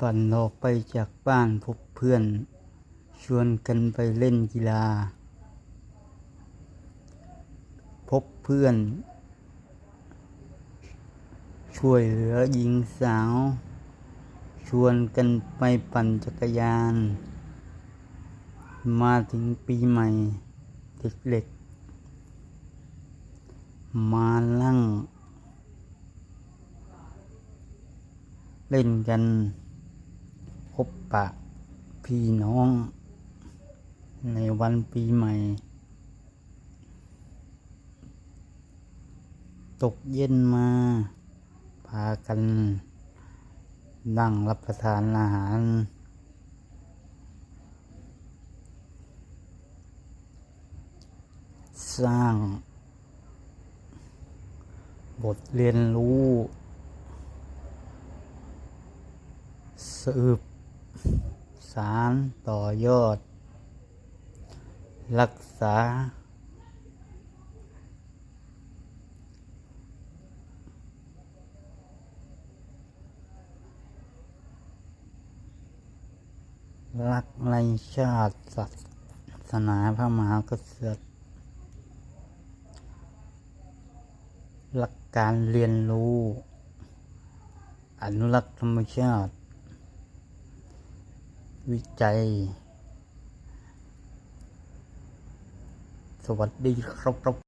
ปั่นออกไปจากบ้านพบเพื่อน ชวนกันไปเล่นกีฬา พบเพื่อน ช่วยเหลือหญิงสาว ชวนกันไปปั่นจักรยาน มาถึงปีใหม่เด็กๆมาลั่งเล่นกัน พบปะพี่น้อง ในวันปีใหม่ ตกเย็นมา พากันนั่งรับประทานอาหาร สร้าง บทเรียนรู้สืบ สารต่อยอด รักษา รักในชาติศาสนาพระมหากษัตริย์หลักการเรียนรู้ อนุรักษ์ธรรมชาติ วิจัย สวัสดีครับ